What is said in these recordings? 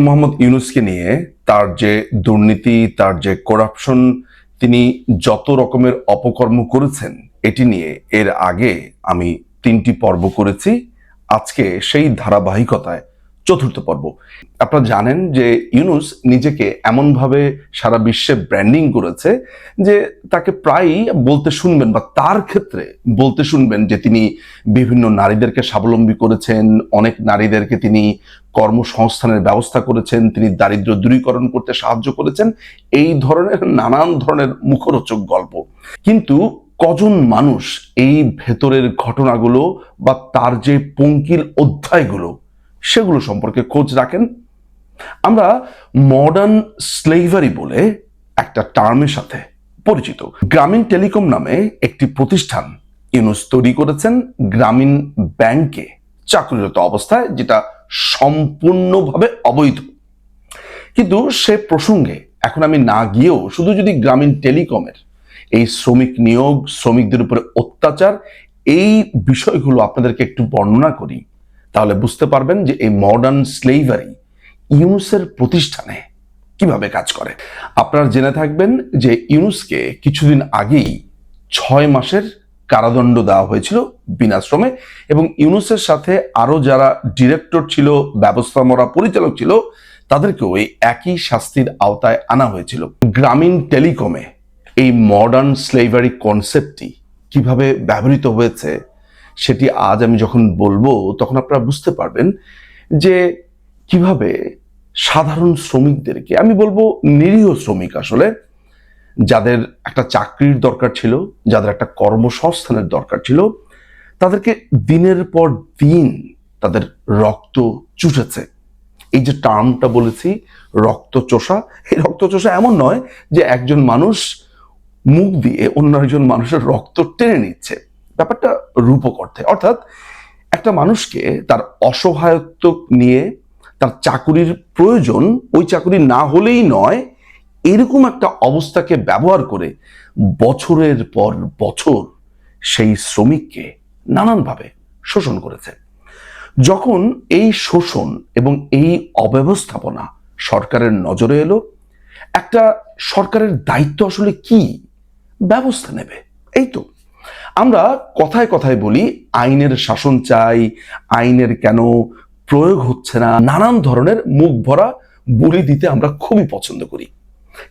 মোহাম্মদ ইউনুসকে নিয়ে তার যে দুর্নীতি, তার যে করাপশন তিনি যত রকমের অপকর্ম করেছেন, এটি নিয়ে এর আগে আমি তিনটি পর্ব করেছি। আজকে সেই ধারাবাহিকতায় চতুর্থ পর্ব। আপনারা জানেন যে ইউনুস নিজেকে এমনভাবে সারা বিশ্বে ব্র্যান্ডিং করেছে যে তাকে প্রায়ই বলতে শুনবেন বা তার ক্ষেত্রে বলতে শুনবেন যে তিনি বিভিন্ন নারীদেরকে স্বাবলম্বী করেছেন, অনেক নারীদেরকে তিনি কর্মসংস্থানের ব্যবস্থা করেছেন, তিনি দারিদ্র দূরীকরণ করতে সাহায্য করেছেন, এই ধরনের নানান ধরনের মুখরোচক গল্প। কিন্তু কজন মানুষ এই ভেতরের ঘটনাগুলো বা তার যে পঙ্কিল অধ্যায়গুলো সেগুলো সম্পর্কে খোঁজ রাখেন। আমরা মডার্ন স্লেভারি বলে একটা টার্মের সাথে পরিচিত। গ্রামীণ টেলিকম নামে একটি প্রতিষ্ঠান ইউনুস তৈরি করেছেন গ্রামীণ ব্যাংকে চাকরিরত অবস্থায়, যেটা সম্পূর্ণভাবে অবৈধ। কিন্তু সে প্রসঙ্গে এখন আমি না গিয়েও শুধু যদি গ্রামীণ টেলিকমের এই শ্রমিক নিয়োগ, শ্রমিকদের উপরে অত্যাচার, এই বিষয়গুলো আপনাদেরকে একটু বর্ণনা করি। তাহলে বুঝতে পারবেন যে এই মডার্ন স্লেভারি ইউনুসের প্রতিষ্ঠানে কীভাবে কাজ করে। আপনারা জেনে থাকবেন যে ইউনুসকে কিছুদিন আগেই ছয় মাসের কারাদণ্ড দেওয়া হয়েছিল বিনাশ্রমে এবং ইউনুসের সাথে আরও যারা ডিরেক্টর ছিল, ব্যবস্থাপনা পরিচালক ছিল, তাদেরকেও এই একই শাস্তির আওতায় আনা হয়েছিল। গ্রামীণ টেলিকমে এই মডার্ন স্লেভারি কনসেপ্টটি কীভাবে ব্যবহৃত হয়েছে সেটি আজ আমি যখন বলব, তখন আপনারা বুঝতে পারবেন যে কীভাবে সাধারণ শ্রমিকদেরকে, আমি বলব নিরীহ শ্রমিক আসলে, যাদের একটা চাকরির দরকার ছিল, যাদের একটা কর্মসংস্থানের দরকার ছিল, তাদেরকে দিনের পর দিন তাদের রক্ত চুষেছে। এই যে টার্মটা বলেছি রক্ত চোষা এই রক্ত চোষা এমন নয় যে একজন মানুষ মুখ দিয়ে অন্য একজন মানুষের রক্ত টেনে নিচ্ছে। ব্যাপারটা রূপক অর্থে। অর্থাৎ একটা মানুষকে তার অসহায়ত্ব নিয়ে তার চাকুরির প্রয়োজন, ওই চাকুরি না হলেই নয়, এরকম একটা অবস্থাকে ব্যবহার করে বছরের পর বছর সেই শ্রমিককে নানানভাবে শোষণ করেছে। যখন এই শোষণ এবং এই অব্যবস্থাপনা সরকারের নজরে এলো, একটা সরকারের দায়িত্ব আসলে কি? ব্যবস্থা নেবে। এই তো। আমরা কথায় কথায় বলি, আইনের শাসন চাই, আইনের কেন প্রয়োগ হচ্ছে না, নানান ধরনের মুখ ভরা বলি দিতে আমরা খুবই পছন্দ করি।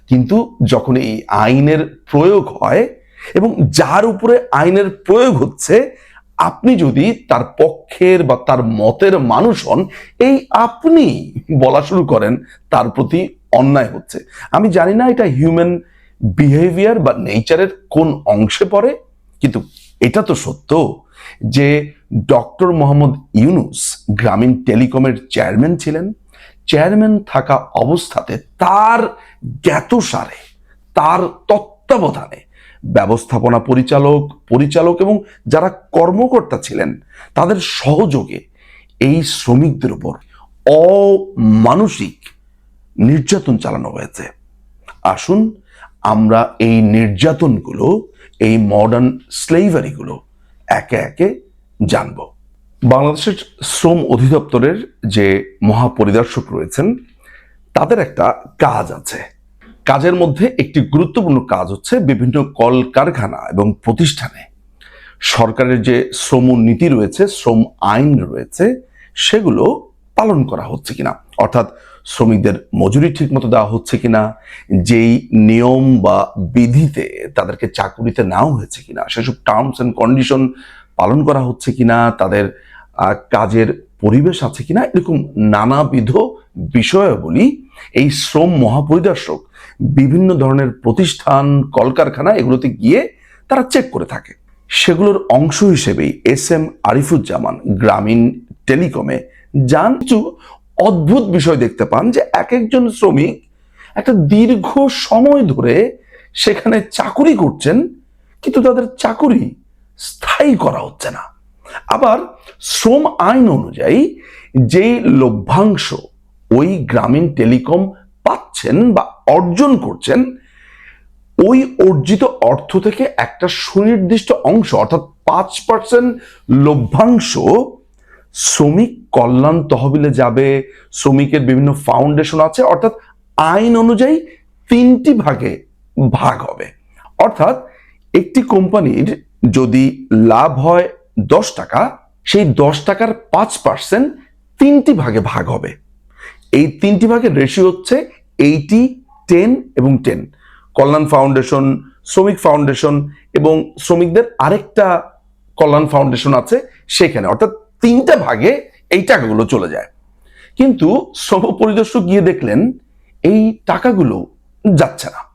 কিন্তু যখন এই আইনের প্রয়োগ হয় এবং যার উপরে আইনের প্রয়োগ হচ্ছে, আপনি যদি তার পক্ষের বা তার মতের মানুষ হন, এই আপনি বলা শুরু করেন, তার প্রতি অন্যায় হচ্ছে। আমি জানি না এটা হিউম্যান বিহেভিয়ার বা নেচারের কোন অংশে পড়ে কিন্তু এটা তো সত্য যে ডক্টর মোহাম্মদ ইউনুস গ্রামীণ টেলিকমের চেয়ারম্যান ছিলেন। চেয়ারম্যান থাকা অবস্থাতে তার জ্ঞাতসারে তার তত্ত্বাবধানে ব্যবস্থাপনা পরিচালক পরিচালক এবং যারা কর্মকর্তা ছিলেন, তাদের সহযোগে এই শ্রমিকদের উপর অমানসিক নির্যাতন চালানো হয়েছে। আসুন আমরা এই নির্যাতনগুলো, এই মডার্ন স্লেভারিগুলো একে একে জানব। বাংলাদেশের শ্রম অধিদপ্তরের যে মহাপরিদর্শক রয়েছেন, তাদের একটা কাজ আছে। কাজের মধ্যে একটি গুরুত্বপূর্ণ কাজ হচ্ছে বিভিন্ন কলকারখানা এবং প্রতিষ্ঠানে সরকারের যে শ্রম নীতি রয়েছে, শ্রম আইন রয়েছে, সেগুলো পালন করা হচ্ছে কিনা? অর্থাৎ শ্রমিকদের মজুরি ঠিকমতো দেওয়া হচ্ছে কিনা? যেই নিয়ম বা বিধিতে তাদেরকে চাকুরিতে নেওয়া হয়েছে কিনা? সেসব টার্মস অ্যান্ড কন্ডিশন পালন করা হচ্ছে কিনা? তাদের কাজের পরিবেশ আছে কিনা? এরকম নানাবিধ বিষয়াবলী এই শ্রম মহাপরিদর্শক বিভিন্ন ধরনের প্রতিষ্ঠান, কলকারখানা এগুলোতে গিয়ে তারা চেক করে থাকে। সেগুলোর অংশ হিসেবেই এস এম আরিফুজ্জামান গ্রামীণ টেলিকমে যান, কিছু অদ্ভুত বিষয় দেখতে পান যে এক একজন শ্রমিক একটা দীর্ঘ সময় ধরে সেখানে চাকুরি করছেন, কিন্তু তাদের চাকুরি স্থায়ী করা হচ্ছে না। আবার শ্রম আইন অনুযায়ী যেই লভ্যাংশ ওই গ্রামীণ টেলিকম পাচ্ছেন বা অর্জন করছেন, ওই অর্জিত অর্থ থেকে একটা সুনির্দিষ্ট অংশ, অর্থাৎ পাঁচ পার্সেন্ট লভ্যাংশ শ্রমিক কল্যাণ তহবিলে যাবে, শ্রমিকের বিভিন্ন ফাউন্ডেশন আছে, অর্থাৎ আইন অনুযায়ী তিনটি ভাগে ভাগ হবে। অর্থাৎ একটি কোম্পানির যদি লাভ হয় দশ টাকা, সেই দশ টাকার পাঁচ পার্সেন্ট তিনটি ভাগে ভাগ হবে। এই তিনটি ভাগের রেশিও হচ্ছে এইটি টেন এবং টেন কল্যাণ ফাউন্ডেশন শ্রমিক ফাউন্ডেশন এবং শ্রমিকদের আরেকটা কল্যাণ ফাউন্ডেশন আছে সেখানে। অর্থাৎ তিনটা ভাগে এই টাকাগুলো চলে যায়। কিন্তু শ্রম পরিদর্শক গিয়ে দেখলেন এই টাকাগুলো যাচ্ছে না।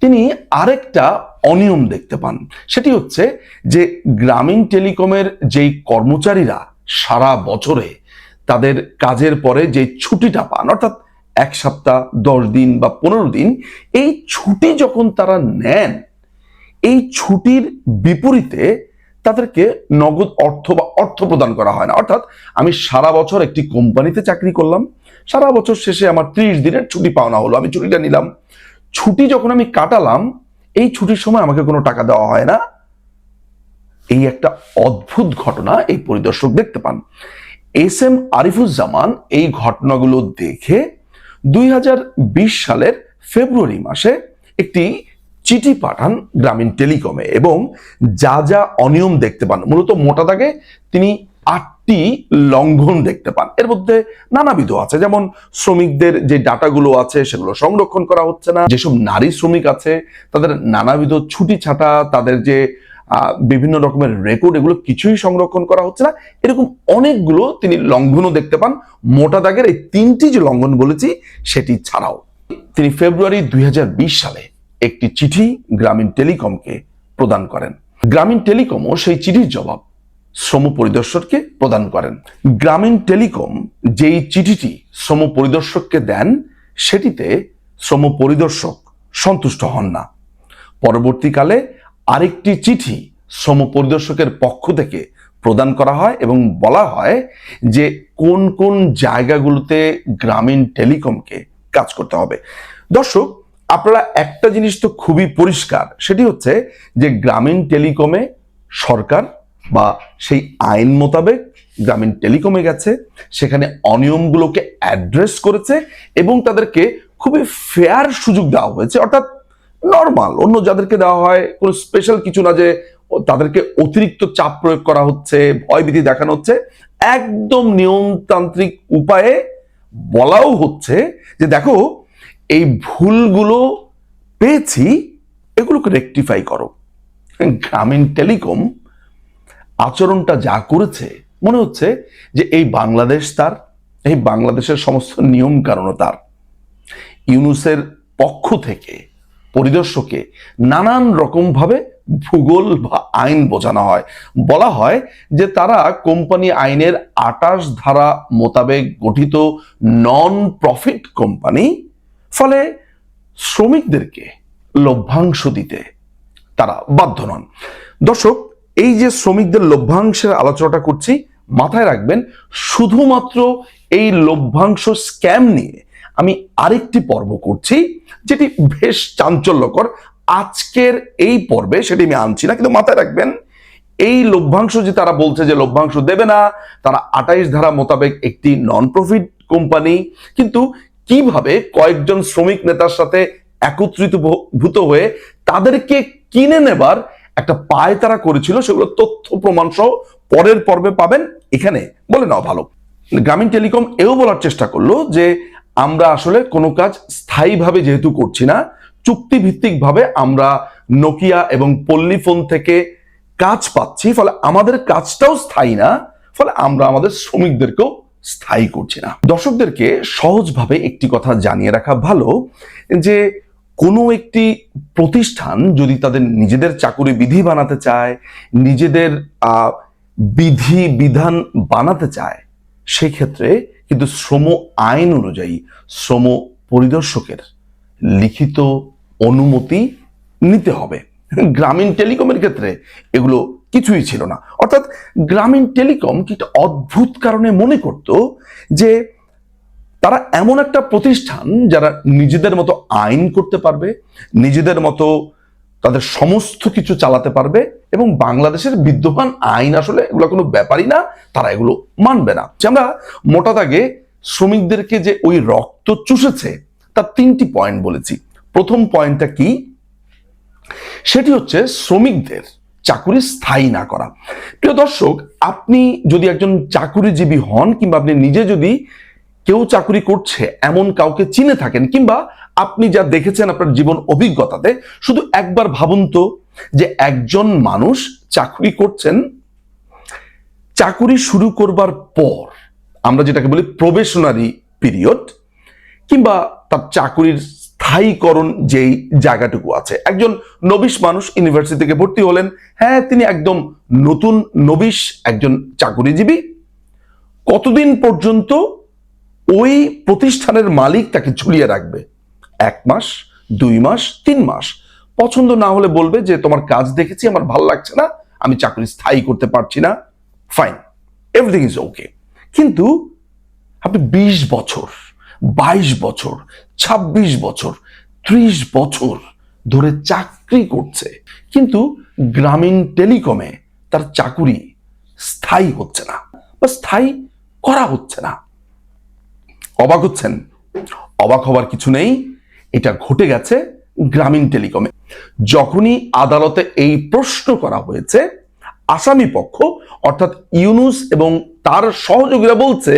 তিনি আরেকটা অনিয়ম দেখতে পান। সেটি হচ্ছে যে গ্রামীণ টেলিকমের যেই কর্মচারীরা সারা বছরে তাদের কাজের পরে যে ছুটিটা পান, অর্থাৎ এক সপ্তাহ, দশ দিন বা পনেরো দিন, এই ছুটি যখন তারা নেন, এই ছুটির বিপরীতে তাদেরকে নগদ অর্থ বা অর্থ প্রদান করা হয় না। অর্থাৎ আমি সারা বছর একটি কোম্পানিতে চাকরি করলাম, সারা বছর শেষে আমার ত্রিশ দিনের ছুটি পাওনা হলো, আমি ছুটিটা নিলাম। ছুটি যখন আমি কাটালাম, এই ছুটির সময় আমাকে কোনো টাকা দেওয়া হয় না। এই একটা অদ্ভুত ঘটনা এই পরিদর্শক দেখতে পান। এস এম আরিফুজ্জামান এই ঘটনাগুলো দেখে দুই হাজার বিশ সালের ফেব্রুয়ারি মাসে একটি চিঠি পাঠান গ্রামীণ টেলিকমে এবং যা যা অনিয়ম দেখতে পান, মূলত মোটা দাগে তিনি আটটি লঙ্ঘন দেখতে পান। এর মধ্যে নানাবিধ আছে, যেমন শ্রমিকদের যে ডাটাগুলো আছে সেগুলো সংরক্ষণ করা হচ্ছে না, যেসব নারী শ্রমিক আছে তাদের নানাবিধ ছুটি ছাটা, তাদের যে বিভিন্ন রকমের রেকর্ড এগুলো কিছুই সংরক্ষণ করা হচ্ছে না। এরকম অনেকগুলো তিনি লঙ্ঘনও দেখতে পান, মোটা দাগের এই তিনটি যে লঙ্ঘন বলেছি সেটি ছাড়াও। তিনি ফেব্রুয়ারি দুই হাজার বিশ সালে একটি চিঠি গ্রামীণ টেলিকমকে প্রদান করেন। গ্রামীণ টেলিকমও সেই চিঠির জবাব শ্রম পরিদর্শককে প্রদান করেন। গ্রামীণ টেলিকম যেই চিঠিটি শ্রম পরিদর্শককে দেন, সেটিতে শ্রম পরিদর্শক সন্তুষ্ট হন না। পরবর্তীকালে আরেকটি চিঠি শ্রম পরিদর্শকের পক্ষ থেকে প্রদান করা হয় এবং বলা হয় যে কোন কোন জায়গাগুলোতে গ্রামীণ টেলিকমকে কাজ করতে হবে। দর্শক আপনারা একটা জিনিস তো খুবই পরিষ্কার, সেটি হচ্ছে যে গ্রামীণ টেলিকমে সরকার বা সেই আইন মোতাবেক গ্রামীণ টেলিকমে গেছে, সেখানে অনিয়মগুলোকে অ্যাড্রেস করেছে এবং তাদেরকে খুবই ফেয়ার সুযোগ দেওয়া হয়েছে, অর্থাৎ নর্মাল অন্য যাদেরকে দেওয়া হয়, কোনো স্পেশাল কিছু না যে তাদেরকে অতিরিক্ত চাপ প্রয়োগ করা হচ্ছে, ভয়ভীতি দেখানো হচ্ছে, একদম নিয়মতান্ত্রিক উপায়ে বলাও হচ্ছে যে দেখো এই ভুলগুলো পেয়েছি, এগুলোকে রেকটিফাই করো। গ্রামীণ টেলিকম আচরণটা যা করেছে, মনে হচ্ছে যে এই বাংলাদেশ তার, এই বাংলাদেশের সমস্ত নিয়ম কারণও তার। ইউনুসের পক্ষ থেকে, পরিদর্শকে নানান রকমভাবে ভূগোল বা আইন বোঝানো হয়। বলা হয় যে তারা কোম্পানি আইনের আটাশ ধারা মোতাবেক গঠিত নন প্রফিট কোম্পানি ফলে শ্রমিকদেরকে লভ্যাংশ দিতে তারা বাধ্য নন। দর্শক, এই যে শ্রমিকদের লভ্যাংশের আলোচনাটা করছি, মাথায় রাখবেন, শুধুমাত্র এই লভ্যাংশ স্ক্যাম নিয়ে আমি আরেকটি পর্ব করছি, যেটি বেশ চাঞ্চল্যকর। আজকের এই পর্বে সেটি আমি আনছি না, কিন্তু মাথায় রাখবেন, এই লভ্যাংশ যে তারা বলছে যে লভ্যাংশ দেবে না, তারা আটাইশ ধারা মোতাবেক একটি নন প্রফিট কোম্পানি কিন্তু কীভাবে কয়েকজন শ্রমিক নেতার সাথে একত্রিত ভূত হয়ে তাদেরকে কিনে নেবার একটা পায় তারা করেছিল, সেগুলো তথ্য প্রমাণ সহ পরের পর্বে পাবেন। এখানে বলে নাও ভালো। গ্রামীণ টেলিকম এও বলার চেষ্টা করল যে আমরা আসলে কোনো কাজ স্থায়ীভাবে যেহেতু করছি না, চুক্তিভিত্তিকভাবে আমরা নোকিয়া এবং পল্লী ফোন থেকে কাজ পাচ্ছি, ফলে আমাদের কাজটাও স্থায়ী না, ফলে আমরা আমাদের শ্রমিকদেরকেও স্থায়ী করছি না। দর্শকদেরকে সহজভাবে একটি কথা জানিয়ে রাখা ভালো যে, কোনো একটি প্রতিষ্ঠান যদি তাদের নিজেদের চাকুরি বিধি বানাতে চায়, নিজেদের বিধি, বিধান বানাতে চায়, সেক্ষেত্রে কিন্তু শ্রম আইন অনুযায়ী শ্রম পরিদর্শকের লিখিত অনুমতি নিতে হবে। গ্রামীণ টেলিকমের ক্ষেত্রে এগুলো কিছুই ছিল না। অর্থাৎ গ্রামীণ টেলিকম কি অদ্ভুত কারণে মনে করত যে তারা এমন একটা প্রতিষ্ঠান যারা নিজেদের মতো আইন করতে পারবে, নিজেদের মতো তাদের সমস্ত কিছু চালাতে পারবে এবং বাংলাদেশের বিদ্যমান আইন আসলে এগুলো কোনো ব্যাপারই না, তারা এগুলো মানবে না। যে আমরা মোটা দাগে শ্রমিকদেরকে যে ওই রক্ত চুষেছে, তার তিনটি পয়েন্ট বলেছি। প্রথম পয়েন্টটা কি? সেটি হচ্ছে শ্রমিকদের চাকুরি স্থায়ী না করা। প্রিয় দর্শক, আপনি যদি একজন চাকুরিজীবী হন কিংবা আপনি নিজে যদি কেউ চাকুরি করছে, এমন কাউকে চিনে থাকেন কিংবা আপনি যা দেখেছেন আপনার জীবন অভিজ্ঞতাতে, শুধু একবার ভাবুন তো যে একজন মানুষ চাকুরি করছেন, চাকুরি শুরু করবার পর, আমরা যেটাকে বলি প্রবেশনারি পিরিয়ড কিংবা তার চাকুরির স্থায়ীকরণ যেই জায়গাটুকু আছে। একজন নবিশ মানুষ ইউনিভার্সিটি থেকে ভর্তি হলেন হ্যাঁ তিনি একদম নতুন নবিশ, একজন চাকুরিজীবী। কতদিন পর্যন্ত ওই প্রতিষ্ঠানের মালিক তাকে ঝুলিয়ে রাখবে? এক মাস, দুই মাস, তিন মাস। পছন্দ না হলে বলবে যে, তোমার কাজ দেখেছি, আমার ভালো লাগছে না, আমি চাকরি স্থায়ী করতে পারছি না। ফাইন এভরিথিং ইজ ওকে কিন্তু আপনি বিশ বছর বাইশ বছর ২৬ বছর, ত্রিশ বছর ধরে চাকরি করছে। কিন্তু গ্রামীণ টেলিকমে তার চাকুরি স্থায়ী হচ্ছে না বা স্থায়ী করা হচ্ছে না। অবাক হচ্ছেন? অবাক হবার কিছু নেই। এটা ঘটে গেছে গ্রামীণ টেলিকমে। যখনই আদালতে এই প্রশ্ন করা হয়েছে আসামি পক্ষ, অর্থাৎ ইউনুস এবং তার সহযোগীরা বলছে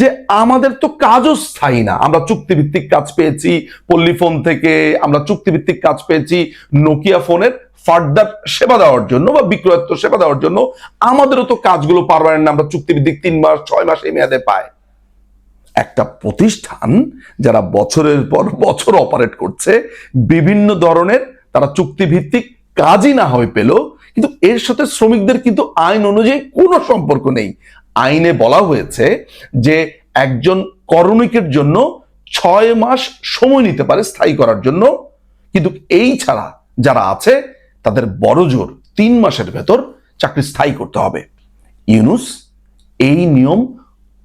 যে আমাদের তো কাজও স্থায়ী না। আমরা চুক্তিভিত্তিক কাজ পেয়েছি, পল্লী ফোন থেকে আমরা চুক্তিভিত্তিক কাজ পেয়েছি, নোকিয়া ফোনের ফার্দার সেবা দেওয়ার জন্য বা বিক্রয়ত্ব সেবা দেওয়ার জন্য আমাদেরও তো কাজগুলো পারমানেন্ট না, আমরা চুক্তিভিত্তিক তিন মাস, ছয় মাস এই মেয়াদে পায় একটা প্রতিষ্ঠান যারা বছরের পর বছর অপারেট করছে, বিভিন্ন ধরনের তারা চুক্তিভিত্তিক কাজই না হয়ে পেল কিন্তু এর সাথে শ্রমিকদের কিন্তু আইন অনুযায়ী কোনো সম্পর্ক নেই। আইনে বলা হয়েছে যে একজন করণিকের জন্য ছয় মাস সময় নিতে পারে স্থায়ী করার জন্য। কিন্তু এই ছাড়া যারা আছে, তাদের বড় জোর তিন মাসের ভেতর চাকরি স্থায়ী করতে হবে। ইউনুস এই নিয়ম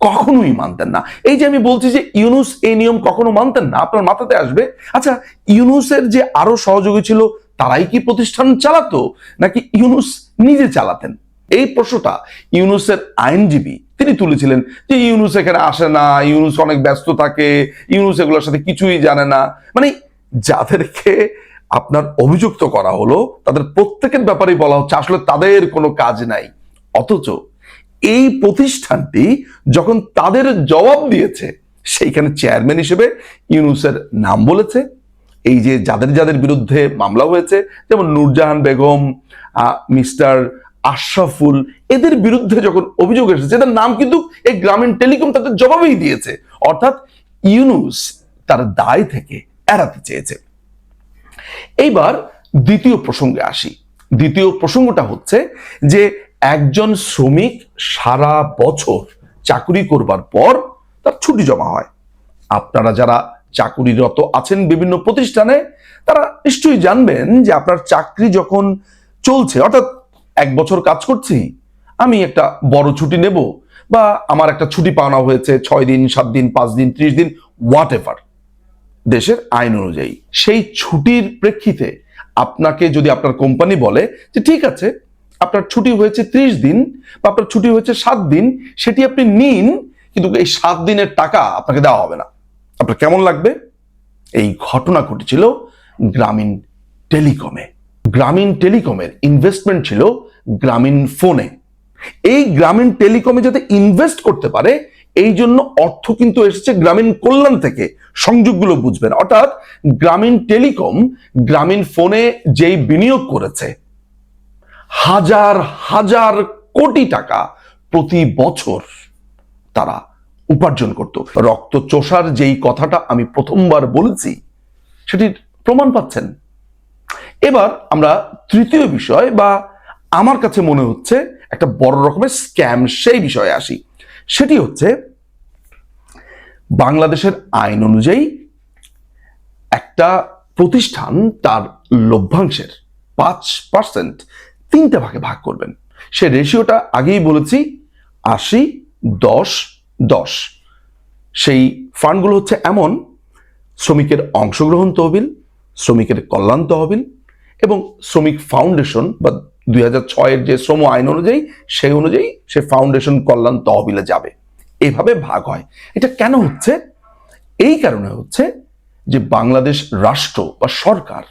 কখনোই মানতেন না। এই যে আমি বলছি যে ইউনুস এই নিয়ম কখনো মানতেন না, আপনার মাথাতে আসবে? আচ্ছা ইউনুসের যে আরও সহযোগী ছিল তারাই কি প্রতিষ্ঠান চালাতো নাকি ইউনুস নিজে চালাতেন? এই প্রশ্নটা ইউনুসের আইনজীবী তিনি তুলেছিলেন যে ইউনুস এখানে আসে না, ইউনুস অনেক ব্যস্ত থাকে, ইউনুস এগুলোর সাথে কিছুই জানে না। মানে যাদেরকে আপনার অভিযুক্ত করা হলো, তাদের প্রত্যেকের ব্যাপারেই বলা হচ্ছে, আসলে তাদের কোনো কাজ নাই। অথচ এই প্রতিষ্ঠানটি যখন তাদের জবাব দিয়েছে, সেইখানে চেয়ারম্যান হিসেবে ইউনুসের নাম বলেছে। এই যে যাদের যাদের বিরুদ্ধে মামলা হয়েছে, যেমন নূরজাহান বেগম মিস্টার আশরাফুল, এদের বিরুদ্ধে যখন অভিযোগ এসেছে, এদের নাম কিন্তু এই গ্রামীণ টেলিকম তাদের জবাবেই দিয়েছে। অর্থাৎ ইউনুস তার দায় থেকে এড়াতে চেয়েছে। এইবার দ্বিতীয় প্রসঙ্গে আসি। দ্বিতীয় প্রসঙ্গটা হচ্ছে যে একজন শ্রমিক সারা বছর চাকরি করবার পর তার ছুটি জমা হয়। আপনারা যারা চাকুরিরত আছেন বিভিন্ন প্রতিষ্ঠানে, তারা নিশ্চয়ই জানবেন যে আপনার চাকরি যখন চলছে, অর্থাৎ এক বছর কাজ করছি, আমি একটা বড় ছুটি নেব বা আমার একটা ছুটি পাওনা হয়েছে ছয় দিন, সাত দিন, পাঁচ দিন, ত্রিশ দিন হোয়াট এভার দেশের আইন অনুযায়ী সেই ছুটির প্রেক্ষিতে আপনাকে যদি আপনার কোম্পানি বলে যে ঠিক আছে, আপনার ছুটি হয়েছে ত্রিশ দিন বা আপনার ছুটি হয়েছে সাত দিন, সেটি আপনি নিন, কিন্তু এই সাত দিনের টাকা আপনাকে দেওয়া হবে না। আপনার কেমন লাগবে? এই ঘটনা ঘটেছিল গ্রামীণ টেলিকমে। গ্রামীণ টেলিকমের ইনভেস্টমেন্ট ছিল গ্রামীণ ফোনে এই গ্রামীণ টেলিকমে যাতে ইনভেস্ট করতে পারে, এই জন্য অর্থ কিন্তু এসেছে গ্রামীণ কল্যাণ থেকে। সংযোগগুলো বুঝবেন। অর্থাৎ গ্রামীণ টেলিকম গ্রামীণ ফোনে যেই বিনিয়োগ করেছে, হাজার হাজার কোটি টাকা প্রতি বছর তারা উপার্জন করত। রক্ত চোষার যেই কথাটা আমি প্রথমবার বলেছি, সেটির প্রমাণ পাচ্ছেন। এবার আমরা তৃতীয় বিষয় বা আমার কাছে মনে হচ্ছে একটা বড় রকমের স্ক্যাম সেই বিষয়ে আসি। সেটি হচ্ছে বাংলাদেশের আইন অনুযায়ী একটা প্রতিষ্ঠান তার লভ্যাংশের পাঁচ পার্সেন্ট তিনটে ভাগে ভাগ করবেন। সে রেশিওটা আগেই বলেছি, আশি, দশ দশ। সেই ফান্ডগুলো হচ্ছে এমন, শ্রমিকের অংশগ্রহণ তহবিল, শ্রমিকের কল্যাণ তহবিল এবং শ্রমিক ফাউন্ডেশন বা দুই হাজার ছয়ের যে শ্রম আইন অনুযায়ী, সেই অনুযায়ী সে ফাউন্ডেশন কল্যাণ তহবিলে যাবে। এভাবে ভাগ হয়। এটা কেন হচ্ছে? এই কারণে হচ্ছে যে বাংলাদেশ রাষ্ট্র বা সরকার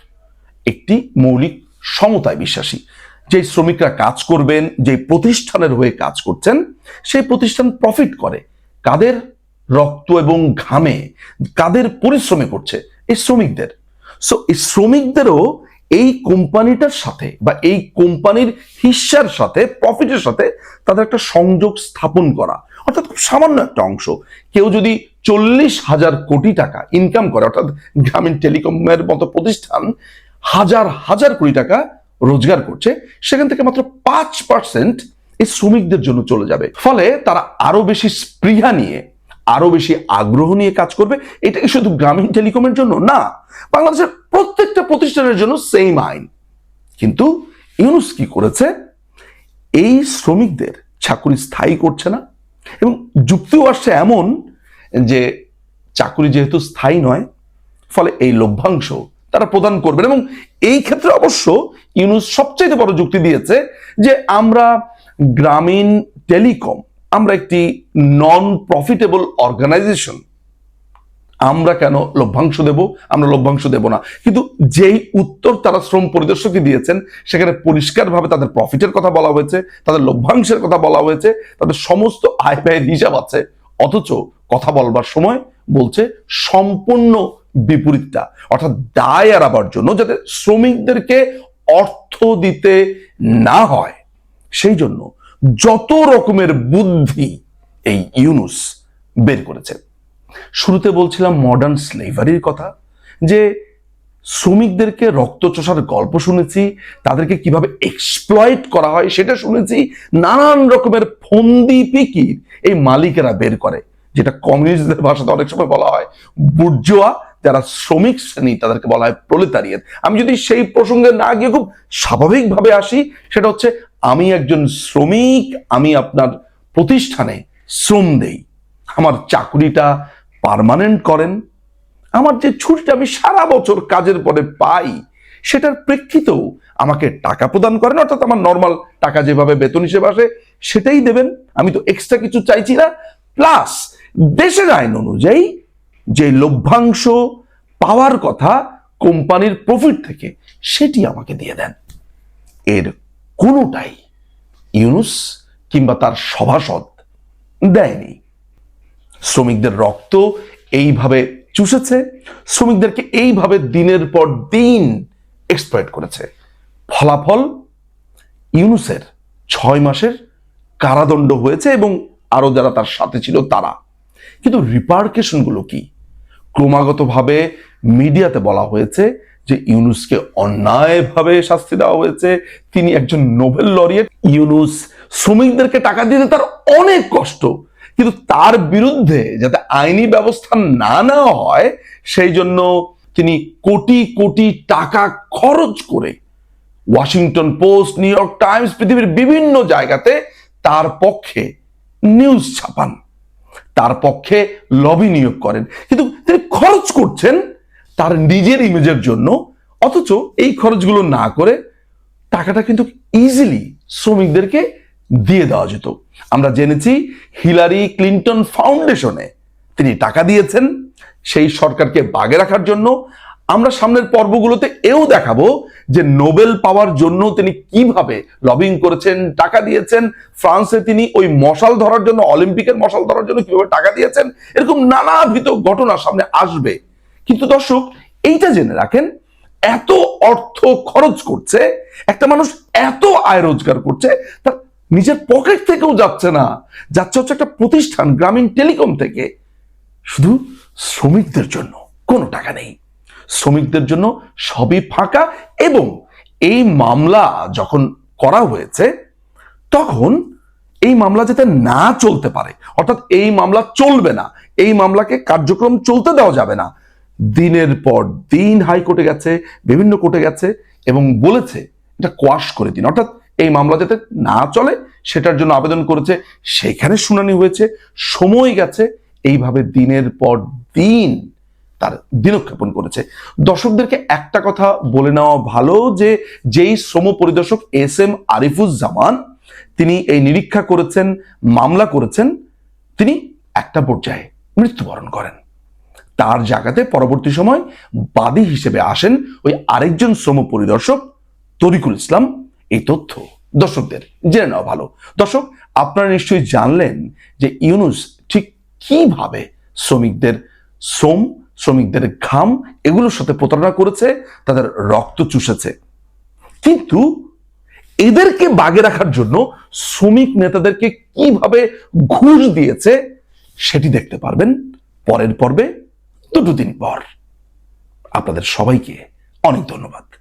একটি মৌলিক সমতায় বিশ্বাসী। যে শ্রমিকরা কাজ করবেন যে প্রতিষ্ঠানের হয়ে কাজ করছেন, সেই প্রতিষ্ঠান প্রফিট করে। কাদের রক্ত এবং ঘামে, কাদের পরিশ্রমে করছে? এই শ্রমিকদের। সো এই শ্রমিকদেরও এই কোম্পানিটার সাথে বা এই কোম্পানির হিস্যার সাথে প্রফিটের সাথে তাদের একটা সংযোগ স্থাপন করা। অর্থাৎ খুব সামান্য একটা অংশ। কেউ যদি চল্লিশ হাজার কোটি টাকা ইনকাম করে, অর্থাৎ গ্রামীণ টেলিকমের মতো প্রতিষ্ঠান, হাজার হাজার কোটি টাকা রোজগার করছে, সেখান থেকে মাত্র পাঁচ পার্সেন্ট এই শ্রমিকদের জন্য চলে যাবে। ফলে তারা আরও বেশি স্পৃহা নিয়ে, আরও বেশি আগ্রহ নিয়ে কাজ করবে। এটা কি শুধু গ্রামীণ টেলিকমের জন্য? না, বাংলাদেশের প্রত্যেকটা প্রতিষ্ঠানের জন্য সেম আইন। কিন্তু ইউনুস কি করেছে? এই শ্রমিকদের চাকুরি স্থায়ী করছে না। এবং যুক্তিও আসছে এমন যে চাকুরি যেহেতু স্থায়ী নয়, ফলে এই লভ্যাংশ তারা প্রদান করবেন এবং এই ক্ষেত্রে অবশ্য ইউনুস সবচেয়ে বড় যুক্তি দিয়েছে যে আমরা গ্রামীণ টেলিকম, আমরা একটি নন প্রফিটেবল অর্গানাইজেশন আমরা কেন লভ্যাংশ দেব? আমরা লভ্যাংশ দেব না। কিন্তু যেই উত্তর তারা শ্রম পরিদর্শককে দিয়েছেন, সেখানে পরিষ্কারভাবে তাদের প্রফিটের কথা বলা হয়েছে, তাদের লভ্যাংশের কথা বলা হয়েছে, তাদের সমস্ত আয় ব্যয়ের হিসাব আছে। অথচ কথা বলবার সময় বলছে সম্পূর্ণ বিপরীতটা, অর্থাৎ দায় এড়াবার জন্য যাতে শ্রমিকদেরকে অর্থ দিতে না হয়। সেই জন্য যত রকমের বুদ্ধি এই ইউনুস বের করেছে। শুরুতে বলছিলাম মডার্ন স্লেভারির কথা, যে শ্রমিকদেরকে রক্ত চষার গল্প শুনেছি, তাদেরকে কীভাবে এক্সপ্লয়েট করা হয় সেটা শুনেছি, নানান রকমের ফন্দি পিকির এই মালিকেরা বের করে, যেটা কমিউনিস্টদের ভাষাতে অনেক সময় বলা হয় বুর্জোয়া, যারা শ্রমিক শ্রেণি তাদেরকে বলা হয় প্রলেতারিয়েত আমি যদি সেই প্রসঙ্গে না গিয়ে খুব স্বাভাবিকভাবে আসি, সেটা হচ্ছে আমি একজন শ্রমিক, আমি আপনার প্রতিষ্ঠানে শ্রম দেই। আমার চাকরিটা পার্মানেন্ট করেন। আমার যে ছুটিটা আমি সারা বছর কাজের পরে পাই, সেটার প্রেক্ষিতেও আমাকে টাকা প্রদান করেন, অর্থাৎ আমার নর্মাল টাকা যেভাবে বেতন হিসেবে আসে, সেটাই দেবেন। আমি তো এক্সট্রা কিছু চাইছি না। প্লাস দেশের আইন অনুযায়ী যে লভ্যাংশ পাওয়ার কথা কোম্পানির প্রফিট থেকে, সেটি আমাকে দিয়ে দেন। এর কোনোটাই ইউনুস কিংবা তার সভাসদ দেয়নি। শ্রমিকদের রক্ত এইভাবে চুষেছে, শ্রমিকদেরকে এইভাবে দিনের পর দিন এক্সপ্লয়েট করেছে। ফলাফল ইউনুসের ছয় মাসের কারাদণ্ড হয়েছে এবং আরও যারা তার সাথে ছিল তারা। কিন্তু রিপার্কেশনগুলো কি? ক্রমাগতভাবে মিডিয়াতে বলা হয়েছে যে ইউনুসকে অন্যায়ভাবে শাস্তি দেওয়া হয়েছে, তিনি একজন নোবেল লরিয়েট। ইউনুস শ্রমিকদেরকে টাকা দিতে তার অনেক কষ্ট, কিন্তু তার বিরুদ্ধে যাতে আইনি ব্যবস্থা না নেওয়া হয়, সেই জন্য তিনি কোটি কোটি টাকা খরচ করে Washington Post, New York Times, পৃথিবীর বিভিন্ন জায়গাতে তার পক্ষে নিউজ ছাপান, তার পক্ষে লবি নিয়োগ করেন। কিন্তু তিনি খরচ করছেন তার নিজের ইমেজের জন্য, অথচ এই খরচগুলো না করে টাকাটা কিন্তু ইজিলি শ্রমিকদেরকে দিয়ে দেওয়া যেত। আমরা জেনেছি হিলারি ক্লিন্টন ফাউন্ডেশনে তিনি টাকা দিয়েছেন, সেই সরকারকে বাগে রাখার জন্য। আমরা সামনের পর্বগুলোতে এও দেখাবো যে নোবেল পাওয়ার জন্য তিনি কীভাবে লবিং করেছেন, টাকা দিয়েছেন। ফ্রান্সে তিনি ওই মশাল ধরার জন্য, অলিম্পিকের মশাল ধরার জন্য কীভাবে টাকা দিয়েছেন, এরকম নানাবিধ ঘটনা সামনে আসবে। কিন্তু দর্শক, এইটা জেনে রাখেন, এত অর্থ খরচ করছে, একটা মানুষ এত আয় রোজগার করছে, তার নিজের পকেট থেকেও যাচ্ছে না। যাচ্ছে হচ্ছে একটা প্রতিষ্ঠান, গ্রামীণ টেলিকম থেকে। শুধু শ্রমিকদের জন্য কোনো টাকা নেই। শ্রমিকদের জন্য সবই ফাঁকা এবং এই মামলা যখন করা হয়েছে, তখন এই মামলা যাতে না চলতে পারে, অর্থাৎ এই মামলা চলবে না, এই মামলাকে কার্যক্রম চলতে দেওয়া যাবে না দিনের পর দিন হাইকোর্টে গেছে, বিভিন্ন কোর্টে গেছে এবং বলেছে এটা কোয়াশ করে দিন। অর্থাৎ এই মামলা যাতে না চলে, সেটার জন্য আবেদন করেছে সেখানে শুনানি হয়েছে, সময় গেছে, এইভাবে দিনের পর দিন তার দিনক্ষেপণ করেছে। দর্শকদেরকে একটা কথা বলে নেওয়া ভালো যে, যেই শ্রম পরিদর্শক এস এম আরিফুজ্জামান, তিনি এই নিরীক্ষা করেছেন, মামলা করেছেন, তিনি একটা পর্যায়ে মৃত্যুবরণ করেন। তার জায়গাতে পরবর্তী সময় বাদী হিসেবে আসেন ওই আরেকজন শ্রম পরিদর্শক তরিকুল ইসলাম। এই তথ্য দর্শকদের জেনে নেওয়া ভালো। দর্শক, আপনারা নিশ্চয়ই জানলেন যে ইউনুস ঠিক কীভাবে শ্রমিকদের শ্রম, শ্রমিকদের ঘাম এগুলোর সাথে প্রতারণা করেছে, তাদের রক্ত চুষেছে। কিন্তু এদেরকে বাগে রাখার জন্য শ্রমিক নেতাদেরকে কীভাবে ঘুষ দিয়েছে, সেটি দেখতে পারবেন পরের পর্বে। দুটো দিন পর আপনাদের সবাইকে অনেক ধন্যবাদ।